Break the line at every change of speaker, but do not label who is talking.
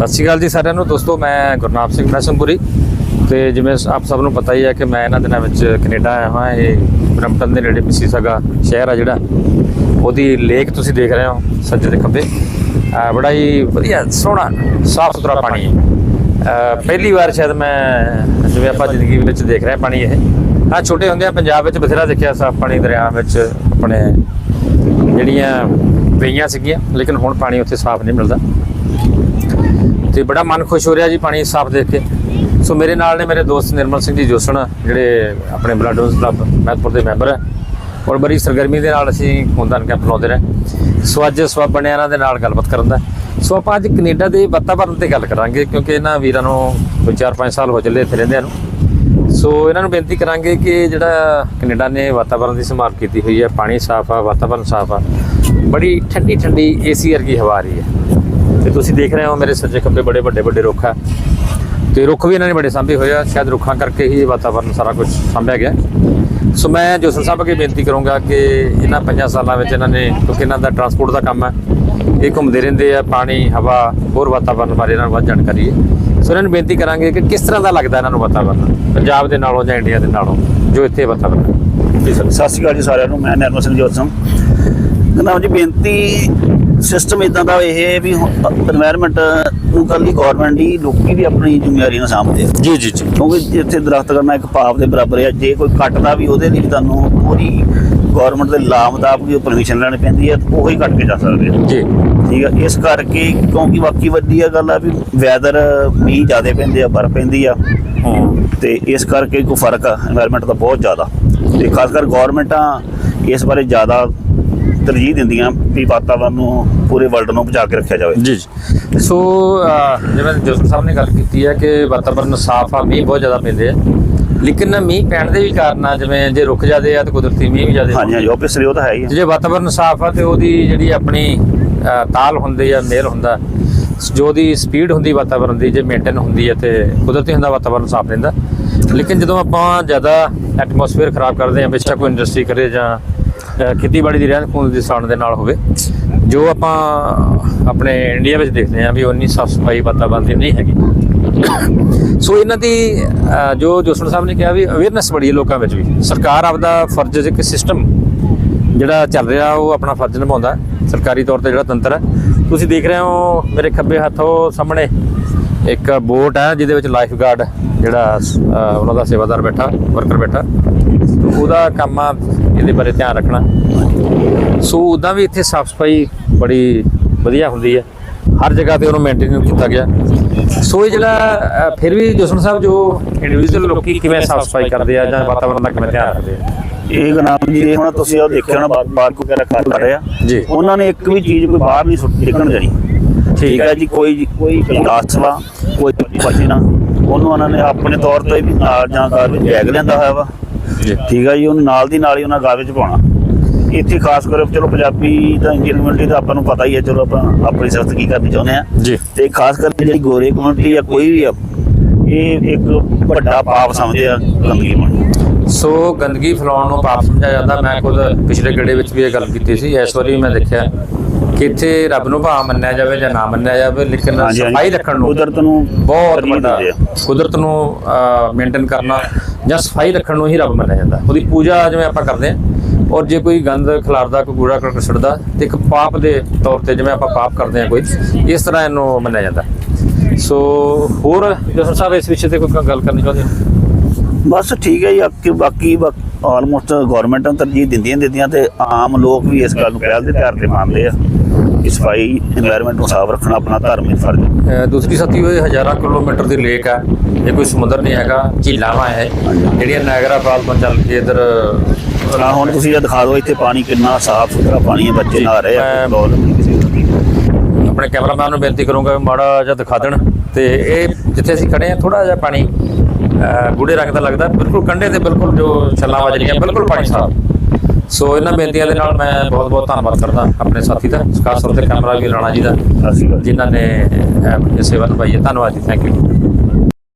ਸਤਿ ਸ਼੍ਰੀ ਅਕਾਲ ਜੀ ਸਾਰਿਆਂ ਨੂੰ। ਦੋਸਤੋ ਮੈਂ ਗੁਰਨਾਮ ਸਿੰਘ ਮੈਸਮਪੁਰੀ ਤੇ ਜਿਵੇਂ ਆਪ ਸਭ ਨੂੰ ਪਤਾ ਹੀ ਹੈ ਕਿ ਮੈਂ ਇਹਨਾਂ ਦਿਨਾਂ ਵਿੱਚ ਕੈਨੇਡਾ ਆਇਆ ਹਾਂ। ਇਹ ਬਰਮਟਨ ਦੇ ਨੇੜੇ ਮਿਸੀਸਾਗਾ ਸ਼ਹਿਰ ਆ ਜਿਹੜਾ। ਉਹਦੀ ਲੇਕ ਤੁਸੀਂ ਦੇਖ ਰਹੇ ਹੋ ਸੱਜੇ ਦੇ ਖੱਬੇ ਬੜਾ ਹੀ ਵਧੀਆ ਸੋਹਣਾ ਸਾਫ਼ ਸੁਥਰਾ ਪਾਣੀ ਹੈ। ਪਹਿਲੀ ਵਾਰ ਸ਼ਾਇਦ ਮੈਂ ਜਿਵੇਂ ਆਪਾਂ ਜ਼ਿੰਦਗੀ ਵਿੱਚ ਦੇਖ ਰਹੇ ਪਾਣੀ ਇਹ। ਹਾਂ ਛੋਟੇ ਹੁੰਦਿਆਂ ਪੰਜਾਬ ਵਿੱਚ ਬਥੇਰਾ ਦੇਖਿਆ ਸਾਫ਼ ਪਾਣੀ ਦਰਿਆ ਵਿੱਚ ਆਪਣੇ ਜਿਹੜੀਆਂ ਪਈਆਂ ਸੀਗੀਆਂ ਲੇਕਿਨ ਹੁਣ ਪਾਣੀ ਉੱਥੇ ਸਾਫ਼ ਨਹੀਂ ਮਿਲਦਾ। ਤੇ ਬੜਾ ਮਨ ਖੁਸ਼ ਹੋ ਰਿਹਾ ਜੀ ਪਾਣੀ ਸਾਫ਼ ਦੇਖ ਕੇ। ਸੋ ਮੇਰੇ ਨਾਲ ਨੇ ਮੇਰੇ ਦੋਸਤ ਨਿਰਮਲ ਸਿੰਘ ਜੀ ਜੋਸਣ, ਜਿਹੜੇ ਆਪਣੇ ਬਲਾਡੋਜ਼ ਕਲੱਬ ਮਹਿਤਪੁਰ ਦੇ ਮੈਂਬਰ ਹੈ। ਔਰ ਬੜੀ ਸਰਗਰਮੀ ਦੇ ਨਾਲ ਅਸੀਂ ਖੂਨਦਾਨ ਕੈਂਪ ਲਾਉਂਦੇ ਰਹੇ। ਸੋ ਅੱਜ ਸਵਾਬ ਬਣਿਆ ਦੇ ਨਾਲ ਗੱਲਬਾਤ ਕਰਨ ਦਾ। ਸੋ ਆਪਾਂ ਅੱਜ ਕੈਨੇਡਾ ਦੇ ਵਾਤਾਵਰਣ ਤੇ ਗੱਲ ਕਰਾਂਗੇ, ਕਿਉਂਕਿ ਇਹਨਾਂ ਵੀਰਾਂ ਨੂੰ ਕੋਈ 4-5 ਸਾਲ ਹੋ ਚੱਲੇ ਇੱਥੇ ਰਹਿੰਦਿਆਂ ਨੂੰ। ਸੋ ਇਹਨਾਂ ਨੂੰ ਬੇਨਤੀ ਕਰਾਂਗੇ ਕਿ ਜਿਹੜਾ ਕੈਨੇਡਾ ਨੇ ਵਾਤਾਵਰਣ ਦੀ ਸੰਭਾਲ ਕੀਤੀ ਹੋਈ ਹੈ, ਪਾਣੀ ਸਾਫ਼ ਆ ਵਾਤਾਵਰਣ ਸਾਫ਼ ਆ। ਬੜੀ ਠੰਡੀ ਠੰਡੀ ਏਸੀ ਵਰਗੀ ਹਵਾ ਆ ਰਹੀ ਹੈ। ਤੇ ਤੁਸੀਂ ਦੇਖ ਰਹੇ ਹੋ ਮੇਰੇ ਸੱਜੇ ਖੱਬੇ ਬੜੇ ਵੱਡੇ ਵੱਡੇ ਰੁੱਖ ਆ। ਤੇ ਰੁੱਖ ਵੀ ਇਹਨਾਂ ਨੇ ਬੜੇ ਸਾਂਭੇ ਹੋਏ ਆ। ਸ਼ਾਇਦ ਰੁੱਖਾਂ ਕਰਕੇ ਹੀ ਵਾਤਾਵਰਨ ਸਾਰਾ ਕੁਝ ਸਾਂਭਿਆ ਗਿਆ। ਸੋ ਮੈਂ ਜੋਸਨ ਸਾਹਿਬ ਅੱਗੇ ਬੇਨਤੀ ਕਰੂੰਗਾ ਕਿ ਇਹਨਾਂ ਪੰਜਾਂ ਸਾਲਾਂ ਵਿੱਚ ਇਹਨਾਂ ਨੇ ਕਿਉਂਕਿ ਇਹਨਾਂ ਦਾ ਟਰਾਂਸਪੋਰਟ ਦਾ ਕੰਮ ਹੈ ਇਹ ਘੁੰਮਦੇ ਰਹਿੰਦੇ ਆ, ਪਾਣੀ, ਹਵਾ, ਹੋਰ ਵਾਤਾਵਰਨ ਬਾਰੇ ਇਹਨਾਂ ਨੂੰ ਵੱਧ ਜਾਣਕਾਰੀ ਹੈ। ਸੋ ਇਹਨਾਂ ਨੂੰ ਬੇਨਤੀ ਕਰਾਂਗੇ ਕਿ ਕਿਸ ਤਰ੍ਹਾਂ ਦਾ ਲੱਗਦਾ ਇਹਨਾਂ ਨੂੰ ਵਾਤਾਵਰਨ, ਪੰਜਾਬ ਦੇ ਨਾਲੋਂ ਜਾਂ ਇੰਡੀਆ ਦੇ ਨਾਲੋਂ, ਜੋ ਇੱਥੇ ਵਾਤਾਵਰਨ ਜੀ ਸਰ,
ਸਤਿ ਸ਼੍ਰੀ ਅਕਾਲ ਜੀ ਸਾਰਿਆਂ ਨੂੰ। ਮੈਂ ਨਰਮਲ ਸਿੰਘ ਜੋਤਸਮ ਜਨਾਬ ਜੀ, ਬੇਨਤੀ ਸਿਸਟਮ ਇਦਾਂ ਦਾ ਇਹ ਵੀ এনवायरमेंਟ ਨੂੰ ਕੱਲੀ ਗਵਰਨਮੈਂਟ ਦੀ ਲੋਕੀ ਵੀ ਆਪਣੀ ਜ਼ਿੰਮੇਵਾਰੀ ਨਾਲ ਸਾਂਭਦੇ ਆ।
ਜੀ ਜੀ ਜੀ।
ਕਿਉਂਕਿ ਇੱਥੇ ਦਰਖਤ ਕਰਨਾ ਇੱਕ ਪਾਪ ਦੇ ਬਰਾਬਰ ਹੈ। ਜੇ ਕੋਈ ਕੱਟਦਾ ਵੀ ਉਹਦੇ ਲਈ ਤੁਹਾਨੂੰ ਪੂਰੀ ਗਵਰਨਮੈਂਟ ਦੇ ਲਾਅ ਮੁਤਾਬਕ ਵੀ ਪਰਮਿਸ਼ਨ ਲੈਣੀ ਪੈਂਦੀ ਹੈ ਉਹ ਹੀ ਕੱਟ ਕੇ ਜਾ ਸਕਦੇ ਆ।
ਜੀ।
ਠੀਕ ਆ ਇਸ ਕਰਕੇ ਕਿਉਂਕਿ ਬਾਕੀ ਵਧੀਆ ਗੱਲ ਆ ਵੀ ਵੈਦਰ ਮੀਂਹ ਜ਼ਿਆਦਾ ਪੈਂਦੇ ਆ ਬਰਫ਼ ਪੈਂਦੀ ਆ। ਤੇ ਇਸ ਕਰਕੇ ਕੋਈ ਫ਼ਰਕ ਆ এনवायरमेंट ਦਾ ਬਹੁਤ ਜ਼ਿਆਦਾ। ਤੇ ਖਾਸ ਕਰ ਗਵਰਨਮੈਂਟਾਂ ਇਸ ਬਾਰੇ ਜ਼ਿਆਦਾ ਤਰਜੀਹ ਦਿੰਦੀਆਂ ਵੀ ਵਾਤਾਵਰਨ ਨੂੰ ਪੂਰੇ ਵਰਲਡ ਨੂੰ ਬਚਾ ਕੇ ਰੱਖਿਆ ਜਾਵੇ।
ਜੀ ਜੀ। ਸੋ ਜਿਵੇਂ ਜੋਸਨ ਸਾਹਿਬ ਨੇ ਗੱਲ ਕੀਤੀ ਹੈ ਕਿ ਵਾਤਾਵਰਨ ਸਾਫ਼ ਆ ਮੀਂਹ ਬਹੁਤ ਜ਼ਿਆਦਾ ਪੈਂਦੇ ਆ। ਲੇਕਿਨ ਮੀਂਹ ਪੈਣ ਦੇ ਵੀ ਕਾਰਨ ਆ ਜਿਵੇਂ ਜੇ ਰੁੱਖ ਜਾਦੇ ਆ ਤਾਂ ਕੁਦਰਤੀ ਮੀਂਹ ਵੀ ਜਾਦੇ
ਹਾਂਜੀ ਹਾਂਜੀ ਆਬਵੀਅਸਲੀ ਉਹ ਤਾਂ ਹੈ ਹੀ ਆ।
ਜੇ ਵਾਤਾਵਰਨ ਸਾਫ਼ ਆ ਤੇ ਉਹਦੀ ਜਿਹੜੀ ਆਪਣੀ ਤਾਲ ਹੁੰਦੀ ਆ ਮੇਲ ਹੁੰਦਾ ਜੋ ਉਹਦੀ ਸਪੀਡ ਹੁੰਦੀ ਵਾਤਾਵਰਨ ਦੀ ਜੇ ਮੇਨਟੇਨ ਹੁੰਦੀ ਹੈ ਤੇ ਕੁਦਰਤੀ ਹੁੰਦਾ ਵਾਤਾਵਰਨ ਸਾਫ਼ ਰਹਿੰਦਾ। ਲੇਕਿਨ ਜਦੋਂ ਆਪਾਂ ਜ਼ਿਆਦਾ ਐਟਮੋਸਫੇਅਰ ਖਰਾਬ ਕਰਦੇ ਹਾਂ ਬੇਸ਼ੱਕ ਕੋਈ ਇੰਡਸਟਰੀ ਕਰੇ ਜਾਂ ਖੇਤੀਬਾੜੀ ਦੀ ਰਹਿੰਦ ਖੂੰਹਦ ਦੀ ਸਾੜ ਦੇ ਨਾਲ ਹੋਵੇ, ਜੋ ਆਪਾਂ ਆਪਣੇ ਇੰਡੀਆ ਵਿੱਚ ਦੇਖਦੇ ਹਾਂ ਵੀ ਉਨੀ ਸਾਫ਼ ਸਫ਼ਾਈ ਵਾਤਾਵਰਨ ਦੀ ਨਹੀਂ ਹੈਗੀ। ਸੋ ਇਹਨਾਂ ਦੀ ਜੋ ਜੋਸਣ ਸਾਹਿਬ ਨੇ ਕਿਹਾ ਵੀ ਅਵੇਅਰਨੈਸ ਬੜੀ ਹੈ ਲੋਕਾਂ ਵਿੱਚ ਵੀ। ਸਰਕਾਰ ਆਪਦਾ ਫਰਜ਼ ਇੱਕ ਸਿਸਟਮ ਜਿਹੜਾ ਚੱਲ ਰਿਹਾ, ਉਹ ਆਪਣਾ ਫਰਜ਼ ਨਿਭਾਉਂਦਾ ਸਰਕਾਰੀ ਤੌਰ ਤੇ ਜਿਹੜਾ ਤੰਤਰ ਹੈ। ਤੁਸੀਂ ਦੇਖ ਰਹੇ ਹੋ ਮੇਰੇ ਖੱਬੇ ਹੱਥੋਂ ਸਾਹਮਣੇ ਇੱਕ ਬੋਟ ਹੈ, ਜਿਹਦੇ ਵਿੱਚ ਲਾਈਫ ਗਾਰਡ ਜਿਹੜਾ ਉਹਨਾਂ ਦਾ ਸੇਵਾਦਾਰ ਬੈਠਾ ਵਰਕਰ ਬੈਠਾ। ਉਹਦਾ ਕੰਮ ਆ ਇਹਦੇ ਬਾਰੇ ਧਿਆਨ ਰੱਖਣਾ। ਸੋ ਉਦਾਂ ਵੀ ਇੱਥੇ ਸਾਫ਼ ਸਫ਼ਾਈ ਬੜੀ ਵਧੀਆ ਹੁੰਦੀ ਹੈ। ਹਰ ਜਗ੍ਹਾ ਤੇ ਉਹਨੂੰ ਮੇਨਟੇਨ ਕੀਤਾ ਗਿਆ। ਸੋ ਇਹ ਜਿਹੜਾ ਫਿਰ ਵੀ ਜੋਸਨ ਸਾਹਿਬ ਜੋ ਇੰਡੀਵਿਜੂਅਲ ਲੋਕੀ ਕਿਵੇਂ ਸਾਫ਼ ਸਫ਼ਾਈ ਕਰਦੇ ਆ ਜਾਂ ਵਾਤਾਵਰਨ ਦਾ ਕਿਵੇਂ ਧਿਆਨ ਰੱਖਦੇ ਆ?
ਇਹ ਗਨਾਮ ਜੀ ਇਹ ਹੁਣ ਤੁਸੀਂ ਉਹ ਦੇਖਿਆ ਹੋਣਾ ਪਾਰਕ ਵਗੈਰਾ ਕਰ ਰਹੇ। ਆ
ਜੀ।
ਉਹਨਾਂ ਨੇ ਇੱਕ ਵੀ ਚੀਜ਼ ਕੋਈ ਬਾਹਰ ਨਹੀਂ ਸੁੱਟ ਡਿੱਗਣ ਦੇਣੀ। ਠੀਕ ਹੈ ਜੀ ਕੋਈ ਕੋਈ ਗਲਾਸ ਵਾ ਕੋਈ ਬਚੇ ਨਾ। ਉਹਨੂੰ ਉਹਨਾਂ ਨੇ ਆਪਣੇ ਤੌਰ ਤੇ ਵੀ ਨਾਲ ਜਾਂ ਕਾਰ ਵਿੱਚ ਬੈਗ ਲੈਂਦਾ ਹੋਇਆ ਵਾ। ਠੀਕ ਹੈ ਜੀ ਉਹਨੂੰ ਨਾਲ ਦੀ ਨਾਲ ਹੀ ਉਹਨਾਂ ਗਾਵੇ ਚ ਪਾਉਣਾ। ਇੱਥੇ ਖਾਸ ਕਰ ਚਲੋ ਪੰਜਾਬੀ ਤਾਂ ਇੰਡੀਅਨ ਕਮਿਊਨਿਟੀ ਦਾ ਆਪਾਂ ਨੂੰ ਪਤਾ ਹੀ ਹੈ ਚਲੋ ਆਪਾਂ ਆਪਣੀ ਸਖਤ ਕੀ ਕਰਨੀ ਚਾਹੁੰਦੇ ਆ
ਜੀ।
ਤੇ ਖਾਸ ਕਰਕੇ ਜਿਹੜੀ ਗੋਰੇ ਕਮਿਊਨਿਟੀ ਆ ਕੋਈ ਵੀ ਆ ਇਹ ਇੱਕ ਵੱਡਾ ਪਾਪ ਸਮਝਦੇ ਆ ਗੰਦਗੀ ਪਾਉਣੀ
ਸੋ ਗੰਦਗੀ ਫੈਲਾਉਣ ਨੂੰ ਪਾਪ ਸਮਝਿਆ ਜਾਂਦਾ। ਮੈਂ ਖੁਦ ਪਿਛਲੇ ਗੇੜੇ ਵਿੱਚ ਵੀ ਇਹ ਗੱਲ ਕੀਤੀ ਸੀ। ਇਸ ਵਾਰੀ ਵੀ ਮੈਂ ਦੇਖਿਆ ਕਿ ਇੱਥੇ ਰੱਬ ਨੂੰ ਭਾਵ ਮੰਨਿਆ ਜਾਵੇ ਜਾਂ ਨਾ ਮੰਨਿਆ ਜਾਵੇ ਲੇਕਿਨ। ਸਫ਼ਾਈ ਰੱਖਣ ਨੂੰ
ਕੁਦਰਤ ਨੂੰ
ਬਹੁਤ ਵੱਡਾ
ਆ।
ਕੁਦਰਤ ਨੂੰ ਮੇਨਟੇਨ ਕਰਨਾ ਜਾਂ ਸਫ਼ਾਈ ਰੱਖਣ ਨੂੰ ਹੀ ਰੱਬ ਮੰਨਿਆ ਜਾਂਦਾ। ਉਹਦੀ ਪੂਜਾ ਜਿਵੇਂ ਆਪਾਂ ਕਰਦੇ ਹਾਂ, ਔਰ ਜੇ ਕੋਈ ਗੰਦ ਖਿਲਾਰਦਾ ਕੋਈ ਕੂੜਾ ਕਰਕਟ ਸੁੱਟਦਾ ਤੇ ਇੱਕ ਪਾਪ ਦੇ ਤੌਰ ਤੇ ਜਿਵੇਂ ਆਪਾਂ ਪਾਪ ਕਰਦੇ ਹਾਂ ਕੋਈ, ਇਸ ਤਰ੍ਹਾਂ ਇਹਨੂੰ ਮੰਨਿਆ ਜਾਂਦਾ। ਸੋ, ਹੋਰ ਜਸਨ ਸਾਹਿਬ, ਇਸ ਵਿਸ਼ੇ ਤੇ ਕੋਈ ਗੱਲ ਕਰਨੀ ਚਾਹੁੰਦੇ ਹੋ?
ਬਸ ਠੀਕ ਹੈ ਜੀ ਬਾਕੀ ਬਾਕੀ ਆਲਮੋਸਟ ਗਵਰਨਮੈਂਟਾਂ ਤਰਜੀਹ ਦਿੰਦੀਆਂ ਦਿੰਦੀਆਂ ਤੇ ਆਮ ਲੋਕ ਵੀ ਇਸ ਗੱਲ ਨੂੰ ਪਹਿਲ ਦੇ ਆਧਾਰ ਤੇ ਮੰਨਦੇ ਆ ਕਿ ਸਫ਼ਾਈ এনवायरमेंट ਨੂੰ ਸਾਫ਼ ਰੱਖਣਾ ਆਪਣਾ ਧਾਰਮਿਕ ਫਰਜ਼ ਹੈ।
ਦੂਸਰੀ ਸਾਥੀ ਹੋਏ ਹਜ਼ਾਰਾਂ ਕਿਲੋਮੀਟਰ ਦੀ ਲੇਕ ਹੈ ਇਹ ਕੋਈ ਸਮੁੰਦਰ ਨਹੀਂ ਹੈਗਾ ਝੀਲਾਂ ਝੀਲਾਵਾਂ ਹੈ ਜਿਹੜੀਆਂ ਨਾਇਗਰਾ ਫਾਲ ਤੋਂ ਚੱਲ ਕੇ ਇਧਰ
ਨਾ ਹੁਣ ਤੁਸੀਂ ਇਹ ਦਿਖਾ ਦਿਓ ਇੱਥੇ ਪਾਣੀ ਕਿੰਨਾ ਸਾਫ਼ ਸੁਥਰਾ ਪਾਣੀ ਹੈ ਬੱਚੇ ਨਹਾ ਰਹੇ
ਆਪਣੇ ਕੈਮਰਾਮੈਨ ਨੂੰ ਬੇਨਤੀ ਕਰੂੰਗਾ ਮਾੜਾ ਜਿਹਾ ਦਿਖਾ ਦੇਣ ਤੇ ਇਹ ਜਿੱਥੇ ਅਸੀਂ ਖੜੇ ਆ ਥੋੜਾ ਜਿਹਾ ਪਾਣੀ ਗੂੜੇ ਰੰਗ ਦਾ ਲੱਗਦਾ। ਬਿਲਕੁਲ ਕੰਢੇ ਤੇ ਬਿਲਕੁਲ ਜੋ ਛੱਲਾਂ ਵੱਜ ਰਹੀਆਂ ਬਿਲਕੁਲ ਪਾਣੀ ਸਾਫ਼। ਸੋ ਇਹਨਾਂ ਬੇਨਤੀਆਂ ਦੇ ਨਾਲ ਮੈਂ ਬਹੁਤ ਬਹੁਤ ਧੰਨਵਾਦ ਕਰਦਾ ਆਪਣੇ ਸਾਥੀ ਦਾ ਖਾਸ ਤੌਰ ਤੇ ਕੈਮਰਾ ਵੀ ਰਾਣਾ ਜੀ ਦਾ ਜਿਨ੍ਹਾਂ ਨੇ ਇਹ ਸੇਵਾ ਨਿਭਾਈ ਹੈ। ਧੰਨਵਾਦ ਜੀ ਥੈਂਕ ਯੂ